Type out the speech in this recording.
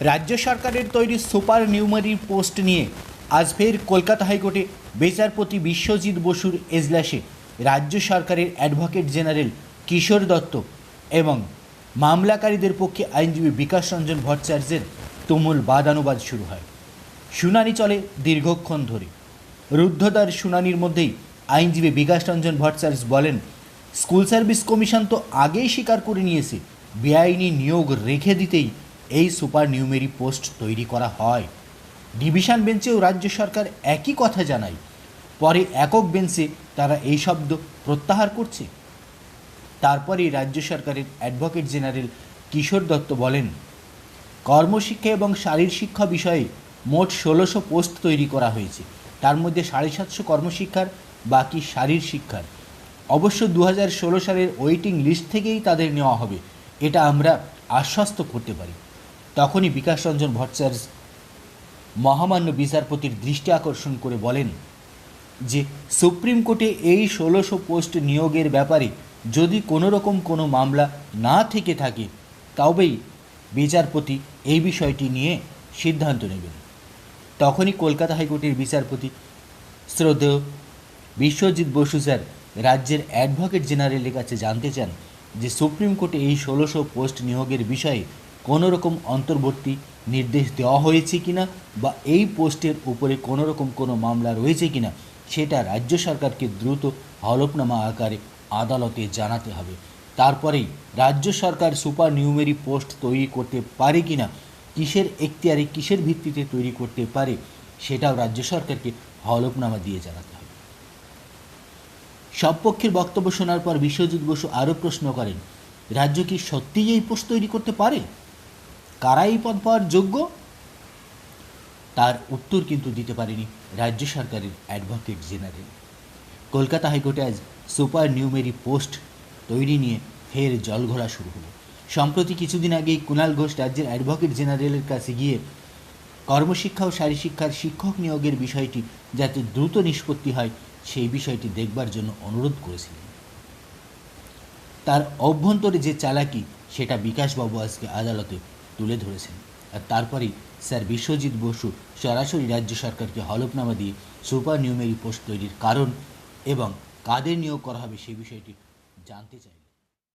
রাজ্য সরকারের তৈরি সুপার নিউমারি পোস্ট নিয়ে আজ ফের কলকাতা হাইকোর্টে বিচারপতি বিশ্বজিৎ বসুর এজলাসে রাজ্য সরকারের অ্যাডভোকেট জেনারেল কিশোর দত্ত এবং মামলাকারীদের পক্ষে আইনজীবী বিকাশ রঞ্জন ভট্টাচার্যের তুমুল বাদানুবাদ শুরু হয়। শুনানি চলে দীর্ঘক্ষণ ধরে। রুদ্ধতার শুনানির মধ্যেই আইনজীবী বিকাশ রঞ্জন ভট্টাচার্য বলেন, স্কুল সার্ভিস কমিশন তো আগেই স্বীকার করে নিয়েছে, বেআইনি নিয়োগ রেখে দিতেই এই সুপার নিউমেরি পোস্ট তৈরি করা হয়। ডিভিশন বেঞ্চেও রাজ্য সরকার একই কথা জানায়। পরে একক বেঞ্চে তারা এই শব্দ প্রত্যাহার করছে। তারপরেই রাজ্য সরকারের অ্যাডভোকেট জেনারেল কিশোর দত্ত বলেন, কর্মশিক্ষা এবং শারীর শিক্ষা বিষয়ে মোট ষোলোশো পোস্ট তৈরি করা হয়েছে। তার মধ্যে সাড়ে সাতশো কর্মশিক্ষার, বাকি শারীর শিক্ষার। অবশ্য দু হাজার ষোলো সালের ওয়েটিং লিস্ট থেকেই তাদের নেওয়া হবে। এটা আমরা আশ্বস্ত করতে পারি। তখনই বিকাশ রঞ্জন ভট্টাচার্য মহামান্য বিচারপতির দৃষ্টি আকর্ষণ করে বলেন যে, সুপ্রিম কোর্টে এই ষোলোশো পোস্ট নিয়োগের ব্যাপারে যদি কোনো রকম কোনো মামলা না থেকে থাকে, তবেই বিচারপতি এই বিষয়টি নিয়ে সিদ্ধান্ত নেবেন। তখনই কলকাতা হাইকোর্টের বিচারপতি শ্রদ্ধেয় বিশ্বজিৎ বসু স্যার রাজ্যের অ্যাডভোকেট জেনারেলের কাছে জানতে চান যে, সুপ্রিম কোর্টে এই ষোলোশো পোস্ট নিয়োগের বিষয়ে কোনো রকম অন্তর্বর্তী নির্দেশ দেওয়া হয়েছে কিনা বা এই পোস্টের উপরে কোনো রকম কোনো মামলা রয়েছে কিনা, সেটা রাজ্য সরকারকে দ্রুত হলফনামা আকারে আদালতে জানাতে হবে। তারপরেই রাজ্য সরকার সুপার নিউমেরি পোস্ট তৈরি করতে পারে কিনা, কিসের এখতিয়ারে কিসের ভিত্তিতে তৈরি করতে পারে, সেটাও রাজ্য সরকারকে হলফনামা দিয়ে জানাতে হবে। সব পক্ষের বক্তব্য শোনার পর বিশ্বজিৎ বসু আরও প্রশ্ন করেন, রাজ্য কি সত্যিই এই পোস্ট তৈরি করতে পারে? কারা এই পদ পাওয়ার যোগ্য? তার উত্তর কিন্তু দিতে পারেনি রাজ্য সরকারের অ্যাডভোকেট জেনারেল কলকাতা হাইকোর্টে আজ সুপার নিউমেরি পোস্ট তৈরি নিয়ে ফের জলঘোলা শুরু হলো। সম্প্রতি কিছুদিন আগেই কুণাল ঘোষ রাজ্যের অ্যাডভোকেট জেনারেলের কাছে গিয়ে কর্মশিক্ষা ও শারীরশিক্ষার শিক্ষক নিয়োগের বিষয়টি যাতে দ্রুত নিষ্পত্তি হয়, সেই বিষয়টি দেখবার জন্য অনুরোধ করেছিলেন। তার অভ্যন্তরে যে চালাকি, সেটা বিকাশবাবু আজকে আদালতে তুলে ধরেছেন। আর তারপরেই স্যার বিশ্বজিৎ বসু সরাসরি রাজ্য সরকারকে হলফনামা দিয়ে সুপার নিউমেরি পোস্ট তৈরির কারণ এবং কাদের নিয়োগ করা হবে সেই বিষয়টি জানতে চাই